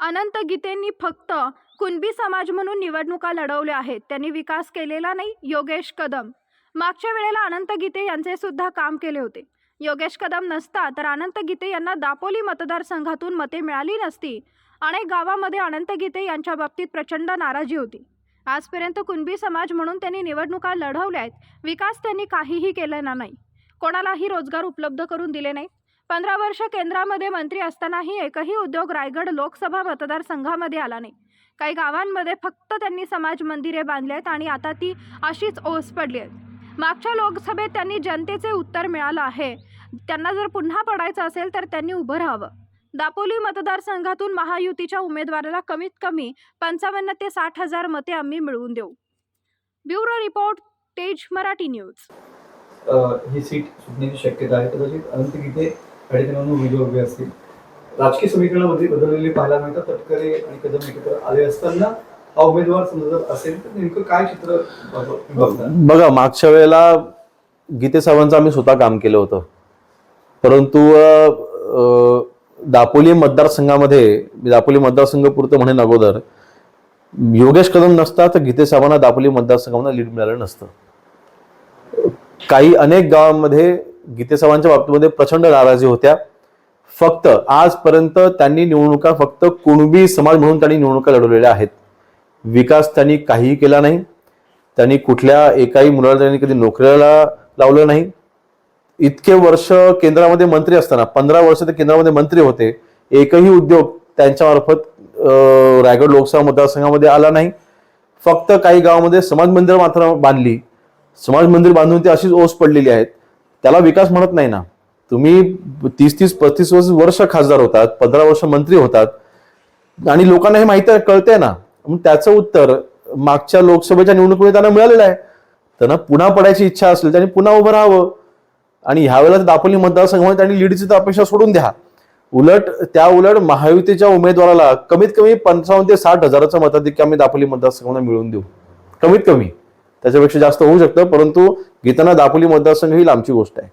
अनंत गीतेंनी फक्त कुणबी समाज म्हणून निवडणुका लढवल्या आहेत. त्यांनी विकास केलेला नाही योगेश कदम. मागच्या वेळेला अनंत गीते यांचे सुद्धा काम केले होते. योगेश कदम नसता तर अनंत गीते यांना दापोली मतदारसंघातून मते मिळाली नसती. अनेक गावामध्ये अनंत गीते यांच्या बाबतीत प्रचंड नाराजी होती. आजपर्यंत कुणबी समाज म्हणून त्यांनी निवडणुका लढवल्या आहेत. विकास त्यांनी काहीही केलेला नाही. कोणालाही रोजगार उपलब्ध करून दिले नाही. पंधरा वर्ष केंद्रामध्ये मंत्री असतानाही एकही उद्योग रायगड लोकसभा मतदारसंघामध्ये आला नाही. काही गावांमध्ये फक्त त्यांनी समाज मंदिरे बांधली आहेत आणि आता ती अशीच ओस पडली आहेत. मागच्या लोकसभेत त्यांनी जनतेचे उत्तर मिळालं आहे. त्यांना जर पुन्हा पडायचं असेल तर त्यांनी उभं राहावं. दापोली मतदारसंघातून महायुतीच्या उमेदवाराला कमीत कमी पंचावन्न ते साठ हजार मते आम्ही मिळवून देऊ. Bureau report Tej Marathi news. ही सीट सुटण्याची शक्यता आहे कदाचित. अनंत गीते या ठिकाणी उमेदवार उभे असतील राजकीय समीकरणामध्ये बदललेले पाहायला मिळतात. तटकरे आणि कदम एकत्र आले असताना हा उमेदवार समजा जर असेल तर नेमकं काय चित्र बघा मागच्या वेळेला गीते साहेबांचं आम्ही स्वतः काम केलं होतं. परंतु दापोली मतदारसंघामध्ये दापोली मतदारसंघ पुरतं म्हणेन अगोदर योगेश कदम नसता तर गीते साहेबांना दापोली मतदारसंघामध्ये लीड मिळालं नसतं. काही अनेक गावांमध्ये गीतेसाहेबांच्या बाबतीमध्ये प्रचंड नाराजी होत्या. फक्त आजपर्यंत त्यांनी निवडणुका फक्त कुणबी समाज म्हणून त्यांनी निवडणुका लढवलेल्या आहेत. विकास त्यांनी काहीही केला नाही. त्यांनी कुठल्या एकाही मुलाला त्यांनी कधी नोकरीला लावलं नाही. इतके वर्ष केंद्रामध्ये मंत्री असताना पंधरा वर्ष ते केंद्रामध्ये मंत्री होते एकही उद्योग त्यांच्यामार्फत रायगड लोकसभा मतदारसंघामध्ये आला नाही. फक्त काही गावामध्ये समाज मंदिर मात्र बांधली. समाज मंदिर बांधून ती अशीच ओस पडलेली आहेत. त्याला विकास म्हणत नाही ना. तुम्ही तीस तीस पस्तीस वर्ष वर्ष खासदार होतात पंधरा वर्ष मंत्री होतात. आणि लोकांना हे माहिती आहे ना. मग त्याचं उत्तर मागच्या लोकसभेच्या निवडणुकीमध्ये त्यांना मिळालेलं आहे. त्यांना पुन्हा पडायची इच्छा असेल त्यांनी पुन्हा उभं राहावं. आणि ह्यावेळेला दापोली मतदारसंघामध्ये त्यांनी लीडची तर अपेक्षा सोडून द्या. उलट त्या उलट महायुतीच्या उमेदवाराला कमीत कमी पंचावन्न ते साठ हजाराचं मताधिक्य आम्ही दापोली मतदारसंघामध्ये मिळवून देऊ. कमीत कमी. त्याच्यापेक्षा जास्त होऊ शकतं परंतु गीताना दापोली मतदारसंघ ही लांबची गोष्ट आहे.